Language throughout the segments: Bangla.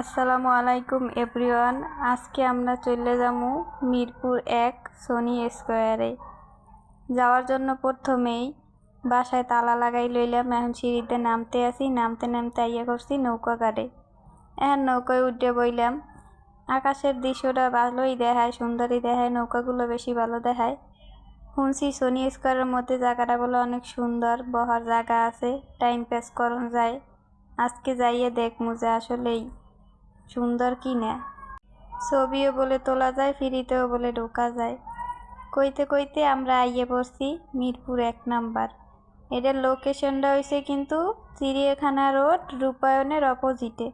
আসসালামু আলাইকুম, এভরিওয়ান। আজকে আমরা চলে যাব মিরপুর এক সনি স্কোয়ারে। যাওয়ার জন্য প্রথমেই বাসায় তালা লাগাই লইলাম। এখন সিঁড়িতে নামতে আসি নামতে নামতে আইয়া করছি নৌকা গাড়ে এখন নৌকায় উঠে বইলাম। আকাশের দৃশ্যটা ভালোই দেখায়, সুন্দরই দেখায়, নৌকাগুলো বেশি ভালো দেখায়। শুনছি সনি স্কোয়ারের মধ্যে জায়গাটা বলে অনেক সুন্দর, বহার জায়গা আছে, টাইম পাস করন যায়। আজকে যাইয়ে দেখমু যে আসলেই সুন্দর কি না? ছবিও বলে তোলা যায়, ফ্রিতেও বলে ঢোকা যায়। কইতে কইতে আমরা আইয়ে পড়ছি মিরপুর এক নাম্বার। এটার লোকেশনটা হয়েছে কিন্তু চিড়িয়াখানা রোড রূপায়ণের অপোজিটে।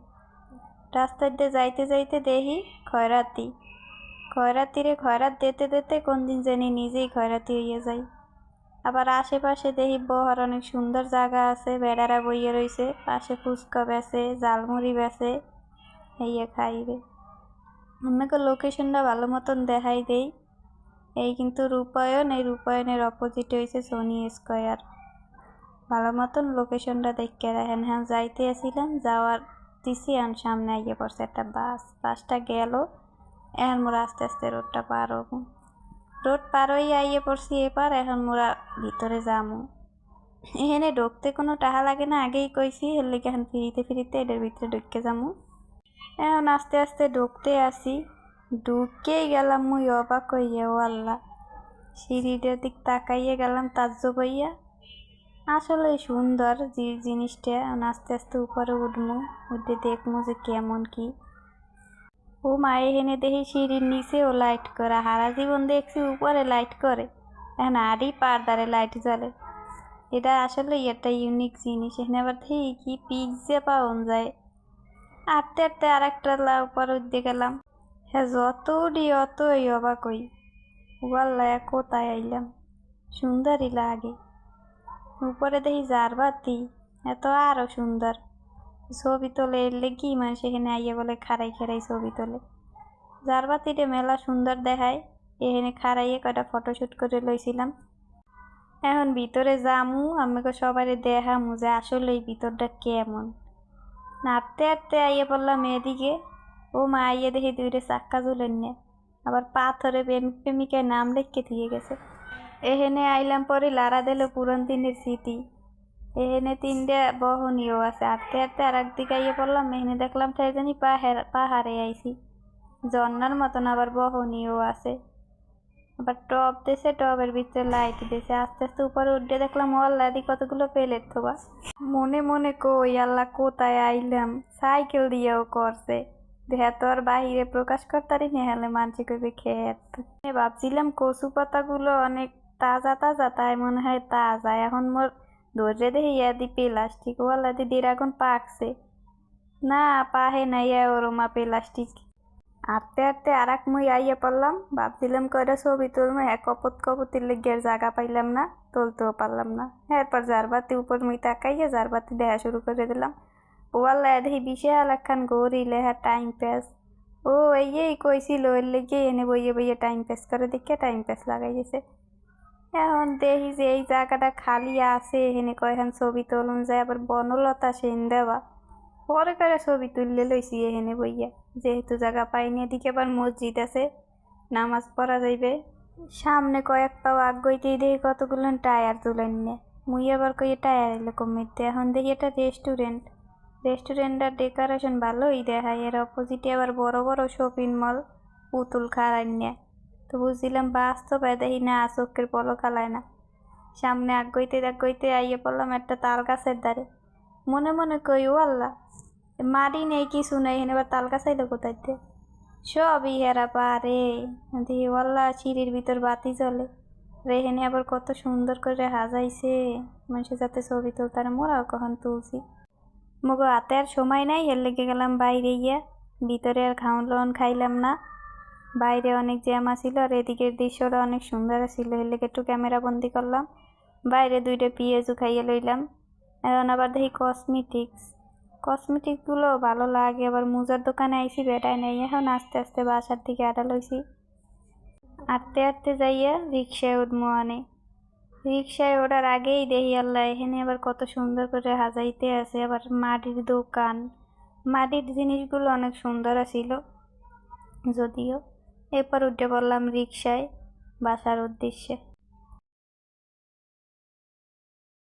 রাস্তার দিয়ে যাইতে যাইতে দেখি খয়রাতি। খয়রাতিরে খয়রাত দিতে দিতে কোন দিন জানি নিজেই খয়রাতি হইয়া যাই আবার আশেপাশে দেখি বহার অনেক সুন্দর জায়গা আছে, বেড়ারা বইয়ে রয়েছে পাশে ফুচকা বেছে জালমুড়ি বেছে ইয়ে খাইবে। আমাকে লোকেশনটা ভালো মতন দেখাই দেই। এই কিন্তু রূপায়ণ, এই রূপায়ণের অপোজিটে হয়েছে সোনি স্কোয়ার ভালো মতন লোকেশনটা দেখে দেখেন হ্যাঁ যাইতে আসিলাম, যাওয়ার দিছি এখন সামনে আইয়ে পড়ছে একটা বাস। বাসটা গেল, এখন মোরা আস্তে আস্তে রোডটা পার হব। রোড পার হয়ে আইয়ে পড়ছি এবার, এখন মোরা ভিতরে যামু। এখানে ঢুকতে কোনো টাকা লাগে না, আগেই কইছি, এর লেগে এখন ফিরিতে ফিরিতে এটার ভিতরে ঢুকে যামু। এখন আস্তে আস্তে ঢুকতে আসি। ঢুকেই গেলাম মুই অবাক হইয়া ও আল্লাহ সিঁড়িটার দিক তাকাইয়ে গেলাম তাজ্জব হইয়া। আসলে সুন্দর যে জিনিসটা আস্তে আস্তে উপরে উঠমু, উঠে দেখমু যে কেমন কি। ও মায়ে হেনে দেখি সিঁড়ির নিচেও লাইট করে। হারা জীবন দেখছি উপরে লাইট করে। এখন আরই পারদারে লাইট জ্বলে। এটা আসলে একটা ইউনিক জিনিস। এখানে আবার দেখি কি পিজ্জা পাওয়া যায়। আটতে আটতে আর একটা উপর উঠতে গেলাম। হ্যাঁ যত উঠি অতই অবাক হই। ওয়াল্লা কোথায় আইলাম, সুন্দরই লাগে। উপরে দেখি জারবাতি এত আরও সুন্দর। ছবি তোলে এলে কি মানে সেখানে আইয়ে বলে খাড়াই খাড়াই ছবি তোলে। জারবাতিটা মেলা সুন্দর দেখায়, এখানে খাড়াইয়ে কয়টা ফটোশ্যুট করে লইছিলাম। এখন ভিতরে যামু, আমাকে সবাই দেখামু যে আসলে এই ভিতরটা কেমন। নাড়তে হাঁটতে আইয়ে পড়লাম এদিকে ও মা আইয়ে দেখি দুইটা চাক্কা জুলেন নে আবার পাথরে প্রেমিক প্রেমিকায় নাম লিখকে দিয়ে গেছে এহেনে আইলাম পরে লারা দিল পুরন দিনের স্মৃতি এহেনে তিনটে বহনীয় আছে হাঁটতে হাঁটতে আর একদিকে আইয়ে পড়লাম এখানে দেখলাম ঠাই জানি পাহাড় পাহাড়ে আইছি ঝর্নার মতন আবার বহনীয় আছে আবার টপ দেশে টবের ভিতরে লাইট দিয়েছে আস্তে আস্তে উপরে উঠে দেখলাম আল্লাদি কতগুলো পেলেট থোবা। মনে মনে কই, আল্লাহ কোথায় আইলাম? সাইকেল দিয়েও করছে। দেহা তো আর বাহিরে প্রকাশ করতারি নেহালে মানছি কইবে খেত। ভাবছিলাম কচু পাতাগুলো অনেক তাজা তাজা, তাই মনে হয় তাজা। এখন মোর ধরে দেখি ইয়াদি প্লাস্টিক ওয়াল্লাদি ড্রাগন পাকছে। না, পাহে না ইয়া ওরমা প্লাস্টিক হাঁটতে হাঁটতে আর এক মুই আইয়া পড়লাম ভাবছিলাম কয়টা ছবি তুলবো এক কপত কপতির লেগে আর জায়গা পাইলাম না, তুলতেও পারলাম না। এরপর জারবাতি উপর মুই তাকাইয়া জারবাতি দেখা শুরু করে দিলাম। ও আল্লাহ দেখি বিশাল একখান গৌরি লেহা টাইম পাস ও, এই কইছিল এর লেগে এনে বইয়ে বইয়ে টাইম পাস করে, দেখে টাইম পাস লাগাই গেছে এখন দেখি যে এই জায়গাটা খালি আছে, এখানে কয়খান ছবি তুলুন যায়, আবার বনলতা সেন দেওয়া। পরে করে ছবি তুললে লইছি এখানে বইয়া। যেহেতু জায়গা পাইনি এদিকে আবার মসজিদ আছে, নামাজ পড়া যাইবে। সামনে কয়েক পাও আগ্গইতেই দেখি কতগুলো টায়ার তুলেন নে। মুই আবার কই টায়ার এলো কমিতে, এখন দেখি এটা রেস্টুরেন্ট। রেস্টুরেন্টটার ডেকোরেশন ভালোই দেখায়, এর অপোজিটে আবার বড় বড় শপিং মল, পুতুল খাড়াই নেয় তো বুঝছিলাম বাস্তবে দেখি না, চোখের পলক খালায় না। সামনে আগ্গইতে আগ্গইতে আইয়ে পড়লাম একটা তাল গাছের ধারে। মনে মনে কই, ও আল্লাহ মারি নেই কিছু নেই এখানে আবার তাল গাছ আইলো কোথায় দিয়ে সবই হেরা পারে দেখি আল্লাহ সিঁড়ির ভিতর বাতি জ্বলে। রে এখানে আবার কত সুন্দর করে হাজাইছে, মানুষের যাতে ছবি তুলতারে মোরাও কখন তুলছি। মগো হাতে আর সময় নাই হের লেগে গেলাম বাইরে গিয়া। ভিতরে আর খাওন লন খাইলাম না। বাইরে অনেক জ্যাম আসিল আর এদিকের দৃশ্যটা অনেক সুন্দর ছিল এর লেগে একটু ক্যামেরা বন্দি করলাম। বাইরে দুইটা পিঁয়াজু খাইয়ে লইলাম। এখন আবার দেখি কসমেটিক্স কসমেটিকগুলো ভালো লাগে, আবার মোজার দোকানে আইসি বেটায় নেই, এখন আস্তে আস্তে বাসার দিকে আটা লইছি আটতে আটতে যাইয়া রিক্সায় উঠবো আনে রিক্সায় ওঠার আগেই দেখি আল্লাহ, এখানে আবার কত সুন্দর করে হাজাইতে আছে, আবার মাটির দোকান। মাটির জিনিসগুলো অনেক সুন্দর ছিল যদিও এরপর উঠে পড়লাম রিক্সায় বাসার উদ্দেশ্যে।